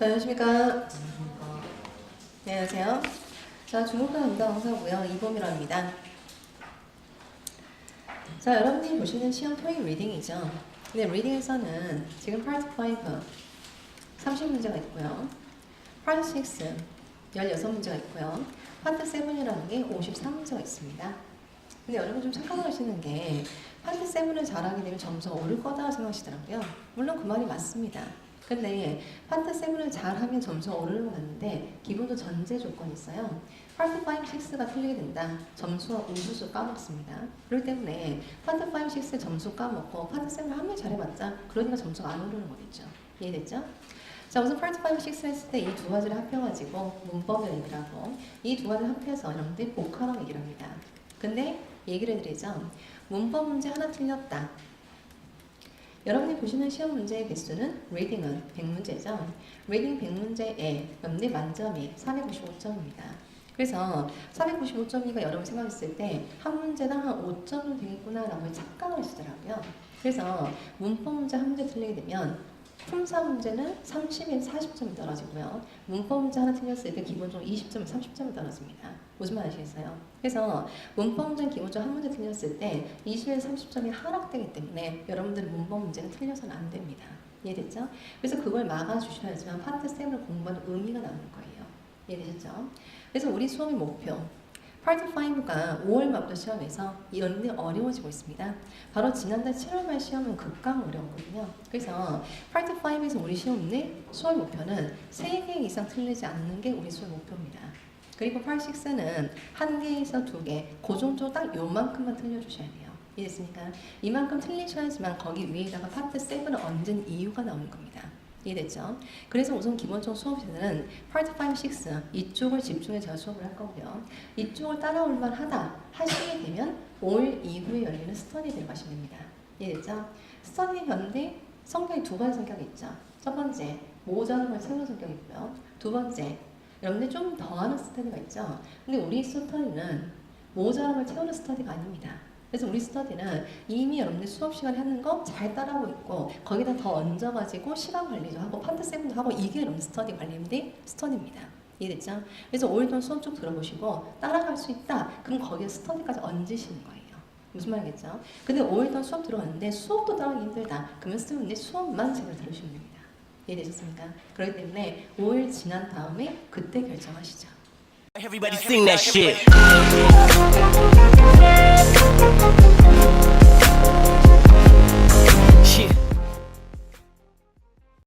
안녕하십니까. 네, 안녕하세요. 자, 중국과 응답 강사고요. 이범이라 합니다. 자, 여러분들이 보시는 시험 토익 리딩이죠. 근데 리딩에서는 지금 파트 5 30문제가 있고요. 파트 6 16문제가 있고요. 파트 7이라는 게 53문제가 있습니다. 근데 여러분 좀 착각하시는 게 파트 7을 잘하게 되면 점수가 오를 거다 생각하시더라고요. 물론 그 말이 맞습니다. 근데 파트 7을 잘하면 점수가 오르는 건 맞는데 기본도 전제 조건이 있어요. 파트 5, 6가 틀리게 된다. 점수와 우수수 까먹습니다. 그렇기 때문에 파트 5, 6 점수 까먹고 파트 7을 한번 잘해봤자 그러니까 점수가 안 오르는 거겠죠. 이해됐죠? 자, 우선 파트 5, 6 했을 때 이 두 가지를 합해가지고 문법을 얘기를 하고 이 두 가지를 합해서 여러분들이 복화라고 얘기를 합니다. 근데 얘기를 해드리죠. 문법 문제 하나 틀렸다. 여러분이 보시는 시험 문제의 개수는 리딩은 100문제죠. 리딩 100문제에 여러분들 만점이 495점입니다. 그래서 495점이가 여러분 생각했을 때 한 문제당 한 5점은 되겠구나 라고 착각을 하시더라고요. 그래서 문법 문제 한 문제 틀리게 되면 품사 문제는 30에 40점이 떨어지고요. 문법 문제 하나 틀렸을 때 기본적으로 20점, 30점이 떨어집니다. 무슨 말 아시겠어요? 그래서 문법 문제는 기본적으로 한 문제 틀렸을 때 20에서 30점이 하락되기 때문에 여러분들은 문법 문제는 틀려서는 안 됩니다. 이해됐죠? 그래서 그걸 막아주셔야지만 파트 7을 공부하는 의미가 나오는 거예요. 이해되셨죠? 그래서 우리 수업의 목표 파트 5가 5월 말부터 시험에서 이런데 어려워지고 있습니다. 바로 지난달 7월 말 시험은 극강 어려웠거든요. 그래서 파트 5에서 우리 시험 내 수업 목표는 3개 이상 틀리지 않는 게 우리 수업 목표입니다. 그리고 파트 6는 한 개에서 두 개, 그 정도 딱 요만큼만 틀려주셔야 돼요. 이해됐습니까? 이만큼 틀리셔야지만 거기 위에다가 파트 7을 얹은 이유가 나오는 겁니다. 이해됐죠? 그래서 우선 기본적으로 수업에서는 파트 5, 6 이쪽을 집중해 제가 수업을 할 거고요. 이쪽을 따라올 만 하다 하시게 되면 5일 이후에 열리는 스터디 들어가시면 됩니다. 이해됐죠? 스터디 현대 성격이 두 가지 성격이 있죠. 첫 번째 모자란 걸 채우는 성격이 있고요. 두 번째 여러분들 좀 더하는 스터디가 있죠. 근데 우리 스터디는 모자란 걸 채우는 스터디가 아닙니다. 그래서 우리 스터디는 이미 여러분들 수업 시간에 하는 거 잘 따라하고 있고 거기다 더 얹어가지고 시간 관리도 하고 파트 세븐도 하고 이게 여러분 스터디 관리인데 스터디입니다. 이해됐죠? 그래서 5일 동안 수업 쭉 들어보시고 따라갈 수 있다. 그럼 거기에 스터디까지 얹으시는 거예요. 무슨 말이겠죠? 근데 5일 동안 수업 들어왔는데 수업도 따라하기 힘들다. 그러면 스터디 수업만 제대로 들으시면 됩니다. 이해되셨습니까? 그렇기 때문에 5일 지난 다음에 그때 결정하시죠. Everybody sing that shit.